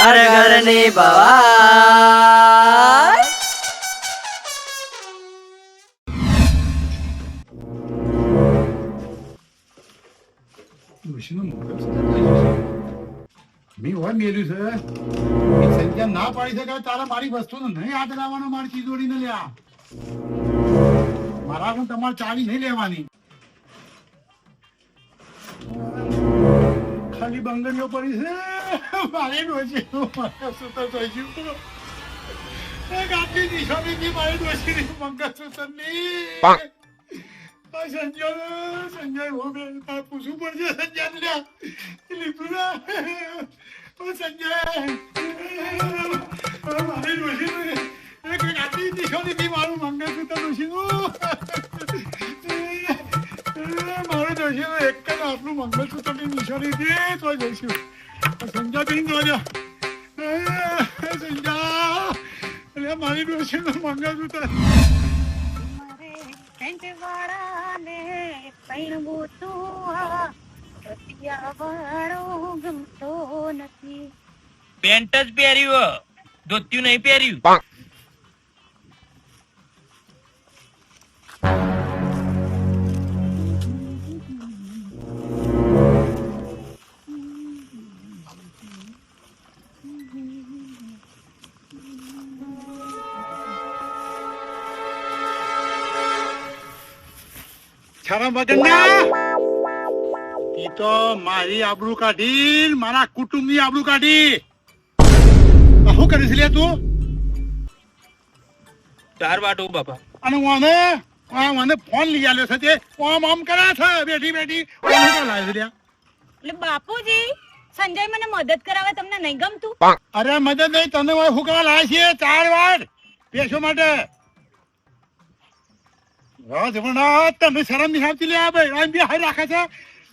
ઘર ઘરની થઈ જશે. મેં હોય મેલ્યું ના નહીં હાથ લાવવાનો મારી ચીજોડીને લ્યા મારા હું તમારે ચાવી નહીં લેવાની. ખાલી બંગડીઓ પડી છે. મારે ડોસી મંગળસૂત્ર એક આટલી નિશાનીથી મારી ડોશીની મંગળસૂત્રની સંજય સંજય મારી મંગળસૂત્ર ડોશીનું મારું ડોશીનું એક જ આટલું મંગળસૂત્રની નિશાનીથી તો જોઈશું. સંજય બિન જોજો સંજય એટલે મારી પેન્ટ જ પહેર્યું ધોત્યું નહીં પહેર્યું. શરમ વગરના ઈ તો મારી આબરૂ કાઢી મારા કુટુંબની આબરૂ કાઢી. શું કરીશ લે તું? ચાર વાટો બાપા. અને મને મને ફોન લઈ આલ્યો છે તે. આમ આમ કરે છે બેઠી બેઠી? એટલે બાપુજી સંજય મને મદદ કરાવે તમને નહીં ગમતું? અરે મદદ નહીં તને હવે શું કરવા લાવે છે? ચાર વાર. પેશો માટે. તમે શરમ આવતી લે ભાઈ. બી રાખે છે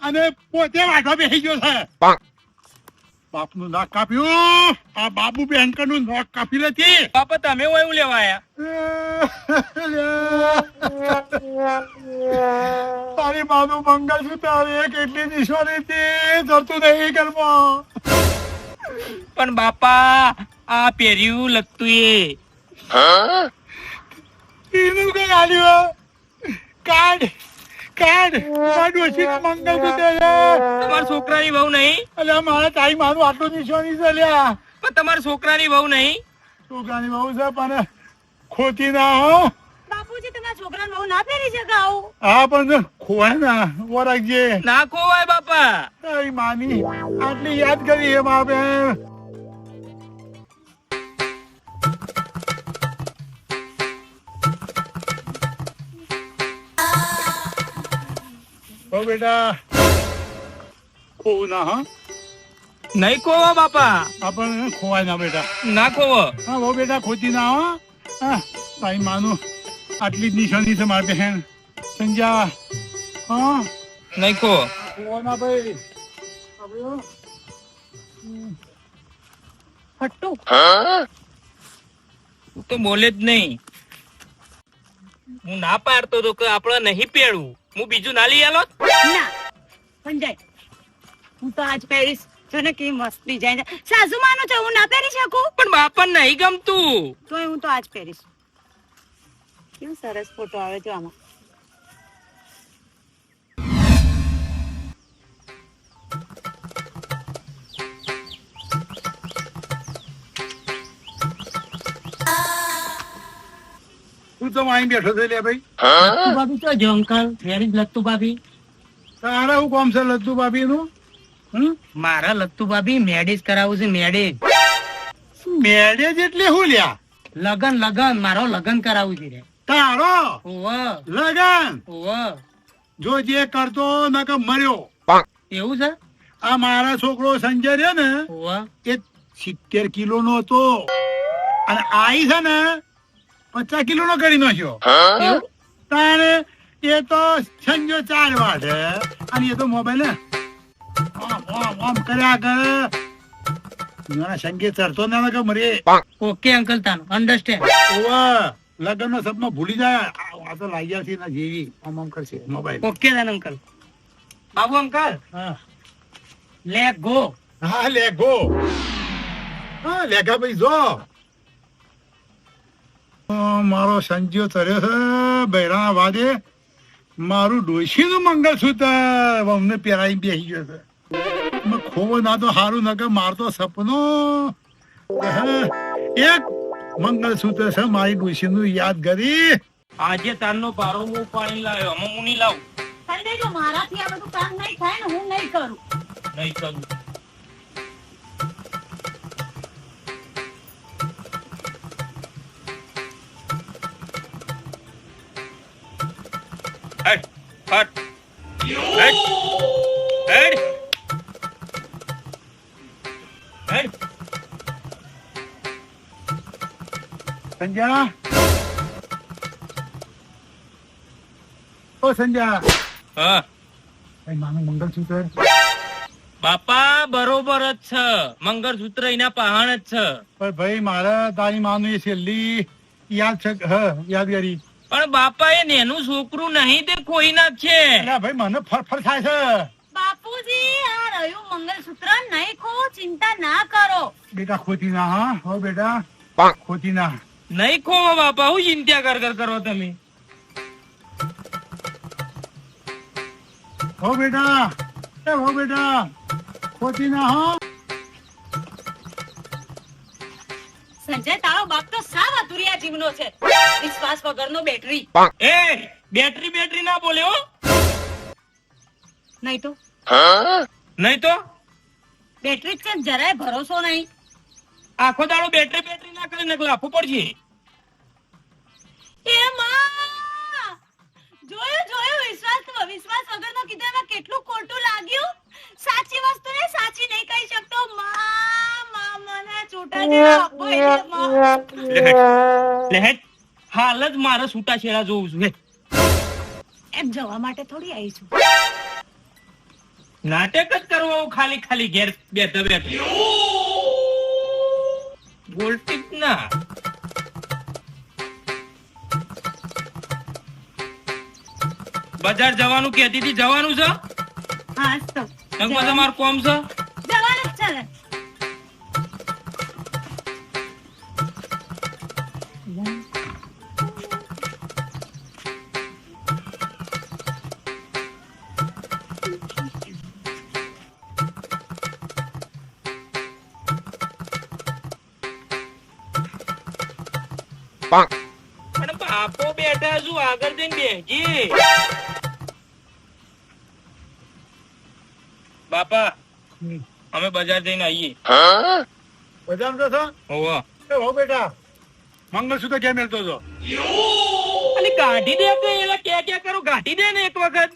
અને પોતે વાઢવા બેસી ગયો છે. બાપનું નાક કાપ્યું. આ બાબુ બેનકરનું નાક કાપી લેતી. બાપા તમે એવું લેવા તારી માનું મંગળ છું તારે કેટલી નિશાની હતી. ધરતું નહીં ઘરમાં. પણ બાપા આ પહેર્યું લગતું એ. એનું કઈ આલ્યું કાર્ડ કાઢ મારું ઓછી મંગળ છું તમારા છોકરાની વહુ નહીં? અલ્યા મારા તાઈ મારું આટલું નિશાની છે લ્યા પણ તમારા છોકરાની વહુ નહીં? છોકરાની બહુ છે પણ ખોટી ના હો. બાપુજી તમારા છોકરાને બહુ ના પહેરી શકે આવું હા પણ ખોવાય ના ના ખોવાય બાપા. તારી માની આટલી યાદ કરી એમ મા ઓ બેટા. કોવું ના હા? નહીં ખોવા બાપા. આપણને ખોવાય ના બેટા. ના કોવો. હા બહુ બેટા ખોતી ના હો. હા તારી માનું આટલી જ નિશાની છે મારી બહેન. સંજા હા. નહીં ખોવો ના ભાઈ. હટ્ટુ. તું તો બોલે જ નહીં. હું ના પાડતો તો કે આપણે નહીં પહેરવું હું બીજું ના લઈ આલો ના. સંજય હું તો આજ પહેરીશ જો ને કેવી મસ્ત ડિઝાઇન સાસુ માનું છે હું ના પહેરી શકું? પણ બાપા નહીં ગમતું. તોય હું તો આજ પહેરીશ. કેવું સરસ ફોટો આવે છે આમાં. તું તો અહીં બેઠો છે લે ભાઈ. ભાભી તો જો અંકલ વેરી લત્તુ ભાભી તારે હું કોમ છે લત્તુ ભાભી નું હમ? મારા લત્તુ ભાભી મેરેજ કરાવું છે મેરેજ. મેરેજ એટલે હું લ્યા? લગન લગન. મારો લગન કરાવું છે રે. તારો? ઓવ લગન? ઓવ જો જે કરતો નક મર્યો. એવું છે? આ મારા છોકરો સંજય રહ્યો ને એ સિત્તેર કિલો નો હતો. અને આઈ છે ને પચાસ કિલો નો કરી નાખ્યો. તારે એ તો સંજો ચાર વાગે. અને એ તો મોબાઈલ ને આમ આમ આમ કર્યા કરે સંગે ચડતો ના કે મરે. Okay uncle તાનો. અન્ડરસ્ટેન્ડ ઓવા લગન નો સપનો ભૂલી જાય. આ તો લાગ્યા છે ના જેવી. આમ આમ કરશે mobile. Okay uncle. Babu uncle? હા. લે ગો. હા લે ગો. હા લેખા ભાઈ જો. મારો સંજીવ તર્યો છે બૈરાના વાદે મારું ડોશીનું મંગળસૂત્ર અમને પહેરાઈ બેસી ગયો છે. ખોવો ના તો સારું ન કે મારતો સપનો. હે, એક મંગળસૂત્ર છે મારી ડોશીનું યાદ કરી. આજે તારનો પારો હું પાણી લાવ્યો હું નહીં લાવું. સંજય જો મારાથી આ બધું કામ નહીં થાય ને હું નહીં કરું. નહીં કરું. હટ હટ હટ હટ સંજ્યા ઓ સંજ્યા હા. મારું મંગળસૂત્ર? બાપા બરોબર જ છે. મંગળસૂત્ર એના પહાણ જ છે. પણ ભાઈ મારા તારી માનું એ છેલ્લી યાદ છે હ યાદ કરી પણ બાપા એ નેનું છોકરું નહીં તે કોઈ નાખશે એટલે ભાઈ મને ફરફર થાય છે. બાપુજી આ રહ્યું મંગલસૂત્ર નહીં ખો ચિંતા ના કરો. બેટા ખોતી ના હા? હો બેટા. ખોતી ના. નહીં ખો બાપા હું ચિંતા કર કર કરો તમે. હો બેટા. હો બેટા. ખોતી ના હો? તો જીવનો છે. વિશ્વાસ વગરનો બેટરી. એ બેટરી બેટરી ના બોલે હો. નહીં તો? નહીં તો? બેટરી છે જરાય ભરોસો નહીં. આખો દાડો બેટરી બેટરી ના કરી નકલા આપવું પડશે. એ માં! જોયું જોયું વિશ્વાસ વિશ્વાસ વગરનો કીધું એમાં કેટલું ખોટું લાગ્યું? સાચી વસ્તુ ને સાચી નહીં કહી શકતો. માં માં મને છૂટા આપો એટલે માં. લે હાલ જ મારે છૂટા છેડા જોઉં છું એમ જવા માટે થોડી આવી છું. નાટક જ કરવું ખાલી ખાલી ઘેર બેઠા બેઠા. બોલતી જ ના. બજાર જવાનું કેતી હતી જવાનું છે? હા તો. તમારું કોમ છે? બેઠા છું આગળ જઈને બેસી બાપા અમે બજાર જઈને આવીએ. બજાર તો છો ઓવા હો બેટા. મંગળસૂત્ર ક્યાં મેળતો છો? અને ગાંઠી દે કે એલા કે કે કરો? ગાંઠી દે ને એક વખત.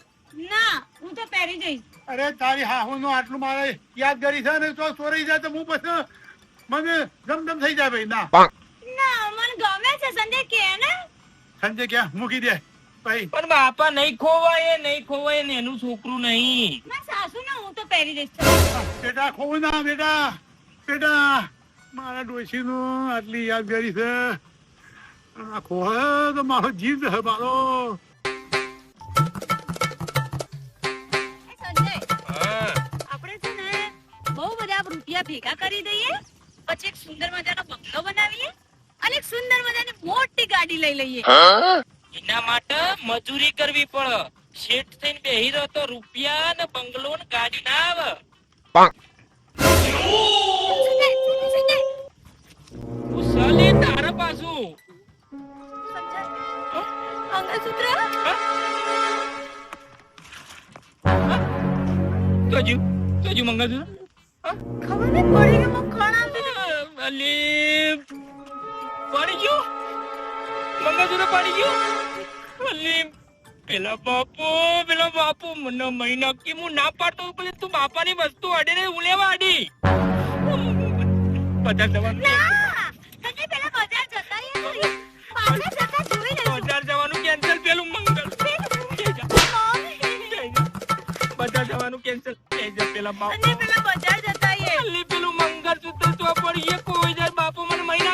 ના હું તો પહેરી જઈશ. અરે તારી હાહુ નું આટલું મારે યાદ કરી છે ને તો ચોરાઈ જાય તો હું પછી મને જમજમ થઈ જાય ભાઈ. ના. ના મને ગમે છે સંજય કે ને? સંજય ક્યાં? મૂકી દે ભાઈ. પણ બાપા નહીં ખોવાય નહીં ખોવાય ને એનું છોકરું નહીં. સાસુ ને હું તો પહેરી દઈશ બેટા ખોવું ના બેટા. બેટા મારા ડોશી નું આટલી છે. આ ખોહે તો મારો જીવ છે મારો. આપણે છે ને બહુ બધા રૂપિયા ભેગા કરી દઈએ પછી એક સુંદર મજાનો બંગલો બનાવીએ. અને એક સુંદર મજાની મોટી ગાડી લઈ લઈએ. એના માટે મજૂરી કરવી પડે. શેઠ થઈને બેહી રહ્યો તો રૂપિયા ને બંગલો ને ગાડી ના આવે. સંજય, સંજય, સંજય, તું સલે તારા પાછું સંજય. મંગળસૂત્ર તોજુ તોજુ મંગળસૂત્ર ખબર નહીં પડી કે હું કોણ અલી પડી ગયું? મંગળસૂત્ર પડી ગયું? અલી પેલા બાપુ પેલા બાપુ મને મહિના કે હું ના પાડતો પછી તું બાપાની વસ્તુ અડી ને હું લેવા અડી બધા જવાનું ના! સંજય પેલા બજાર જતા આવીએ. પાછા જતા જોઈ લઈશું. બજાર જવાનું કેન્સલ પેલું મંગળ બજાર જવાનું કેન્સલ. પેલા બાપો. પેલા બજાર જતા પેલું મંગળસૂત્ર તો પડીએ કોઈ જાય બાપુ મને મહી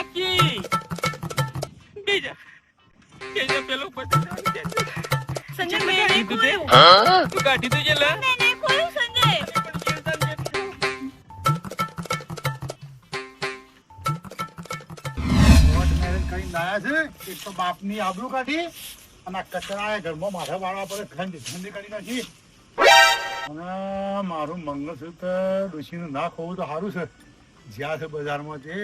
બાપની આબરૂ કાઢી અને કચરા ઘરમાં માથા વાળવા પડે ઠંડી ઠંડી કાઢી નાખી. અને મારું મંગળસૂત્ર ડોશીનું ના હોવું તો સારું છે. જ્યાં છે બજારમાં તે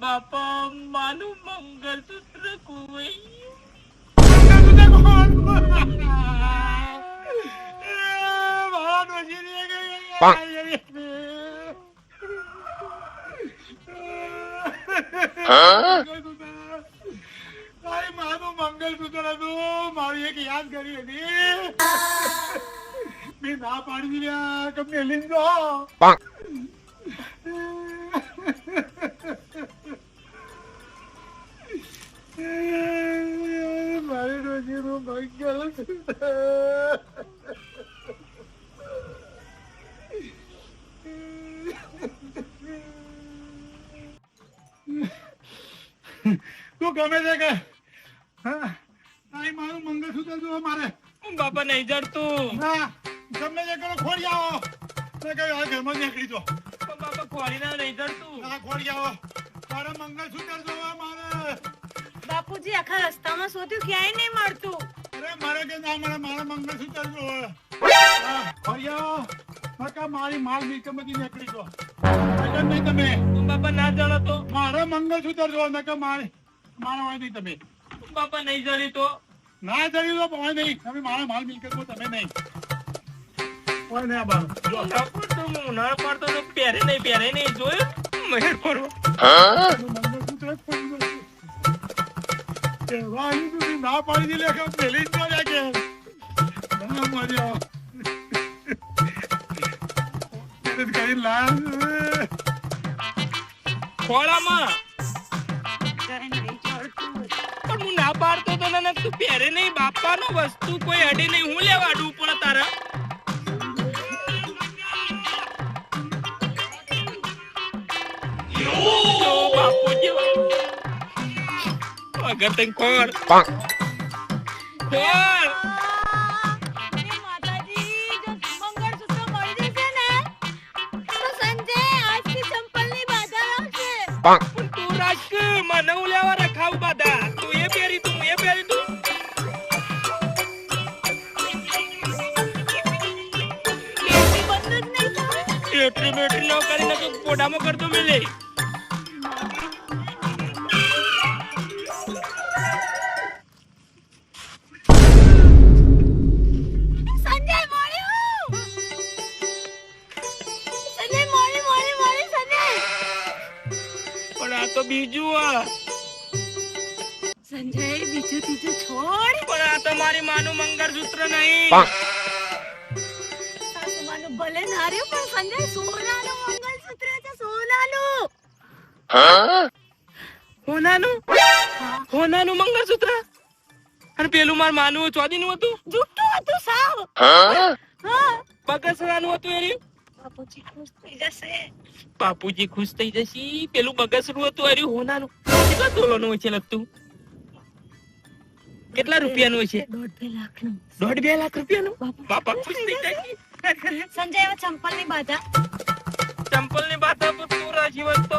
બાપા માનું મંગળસૂત્ર ખોવાઈ મંગળસૂત્ર કોણ? એ, મારા ડોશીની એક- મંગળસૂત્ર. તારી માનું મંગળસૂત્ર હતું મારી એક યાદગારી હતી મેં ના પાડી દીધા કે મેલી જ ગમે છે કે? હા મારું મંગળસૂત્ર જો મારે. બાપા નહીં જડતું. ના ગમે તે કરો ખોડી આવો. મેં કહ્યું આ ઘરમાં નીકળી જો બાપા ખોડી ના નહીં જડતું. હા ખોડી આવો. તારા મંગળસૂત્ર જોવા મારે. બાપુજી આખા રસ્તામાં શોધ્યું ક્યાંય નહીં મળતું. અરે મારે કે ના મારે મારા મંગળસૂત્ર જોવે. ખોડી આવો. નકા મારી માલ મિલકતમાંથી નીકળી જો નહીં તમે. બાપા ના જડો તો મારા મંગળસૂત્ર જોવા નકા મારે મારા હોય નહીં તમે. બાપા નહીં જડી તો? ના જડી તો હોય નહીં. તમે મારા માલ મિલકતમાં તમે નહીં. હોય જો. તો હું ઉનાળો પડતો તો પહેરે નહીં પહેરે નહીં જોયું? મહેર કરો જ ના પાડી દીધી કે પેલી જ ન કે ના લાયા ખોળામાં. પાડતો તો ને તું પહેરે નહીં બાપાનો વસ્તુ કોઈ અડે નહીં. હું લેવા પણ પડે તારા. જો બાપુ જેવો અગર તને કોણ કોણ એ ન કરીને તો પોડામાં કરતો મેલે. સંજય મળ્યું સંજય મળી મળી મળી સંજય! પણ આ તો બીજું આ. સંજય બીજું ત્રીજું છોડ. પણ આ તો મારી માનું મંગળસૂત્ર નહીં. સાસુમાનું ભલે ના રહ્યું પણ સંજય સોનાનું હોનાનું? હોનાનું મંગળસૂત્ર? અને પેલું માર માનું ચોદીનું હતું? જુઠ્ઠું હતું સાવ. બગસરાનું હતું એરી? બાપુજી ખુશ થઈ જશે. બાપુજી ખુશ થઈ જશે. પેલું બગસરું હતું અરે હોનાનું. કેટલા તોલાનું છે લગતું? કેટલા રૂપિયાનું છે? દોઢ બે લાખનું. દોઢ બે લાખ રૂપિયાનું? બાપા ખુશ થઈ જશે સંજય ચંપલની બાધા. ચંપલની બાધા પર તું રાજી તો.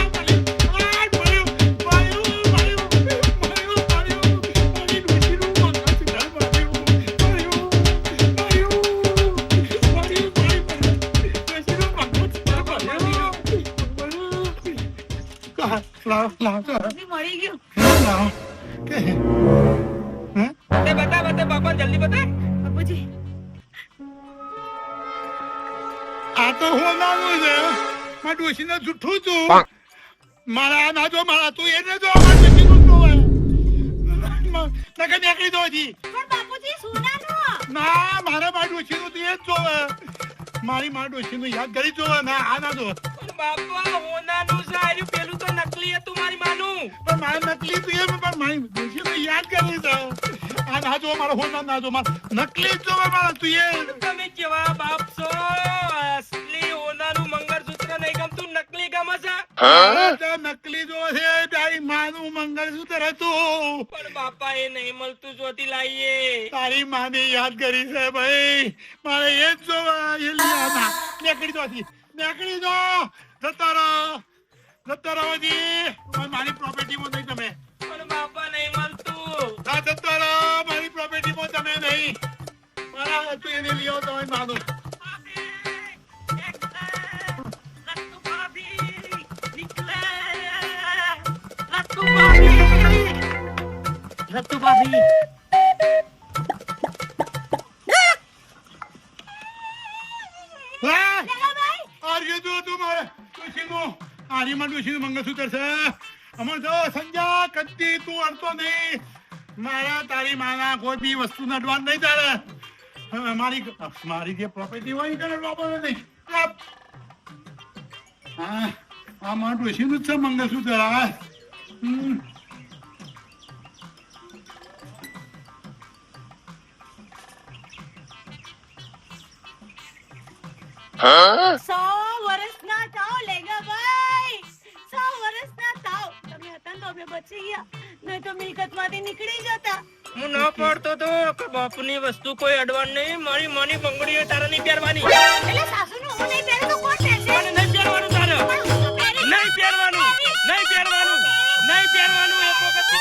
મળી ગયું. હે? તે બતા બતા બાપા જલ્દી બતા. બાપુજી. આ તો હોનાનું છે. મારા ડોશીને જૂઠું છું. મારા ના જો મારા તું એને જો મારે નકર નીકળી દો હજી. બાપુજી સોનાનું ના મારા માં ડોશીનું તો એ જ જોવે મારી માં ડોશીનું યાદ કરી જોવે ના આ ના જો બાપા હોનાનું છે તો નકલી હતું મારી માનું પણ મારે નકલી તો એમ પણ મારી ડોશીનું યાદ કરી છે આ ના જો મારો હોના ના જો મારો નકલી જો મારા તું એ. તમે કેવા બાપ છો અસલી હોનાનું મંગળસૂત્ર નહીં ગમતું નકલી ગમે છે? નકલી જો છે તારી માનું મંગળસૂત્ર હતું. પણ બાપા એ નહીં મળતું જોતી લાવીએ તારી માને યાદ કરી છે ભાઈ. મારે એ જ જોવા એ લીધા નીકળી જોતી. નીકળી દો જતા રહો. જતા રહો હજી. મારી પ્રોપર્ટીમાં નહીં તમે. પણ બાપા નહીં મળતું. હા જતા રહો મારી પ્રોપર્ટીમાં તમે નહીં. મારા હતું એને લઈ આવો તમે માનું. રત્તુ ભાભી આર્ય જો તું મારે. ડોશીનું આર્યમાં ડોશીનું મંગળસૂત્ર છે. અમર જો સંજા કદી તું અડતો નહીં. મારા તારી માના કોઈ બી વસ્તુ નડવાનું નહીં તારે. મારી મારી જે પ્રોપર્ટી હોય એ તને વાપરવાનું નહીં. હા આ મારા ડોશીનું જ છે મંગળસૂત્ર. હા. અમે બચી ગયા નહીં તો મિલકતમાંથી નીકળી જતા. હું ન પડતો તો કે બાપની વસ્તુ કોઈ અડવાન નહીં મારી માની બંગડીઓ તારે નહીં પહેરવાની. એટલે સાસુનું હું નહીં પહેરું તો કોણ પહેરશે? મને નહીં પહેરવાનું તારે. નહીં પહેરવાનું નહીં પહેરવાનું નહીં પહેરવાનું એક વખત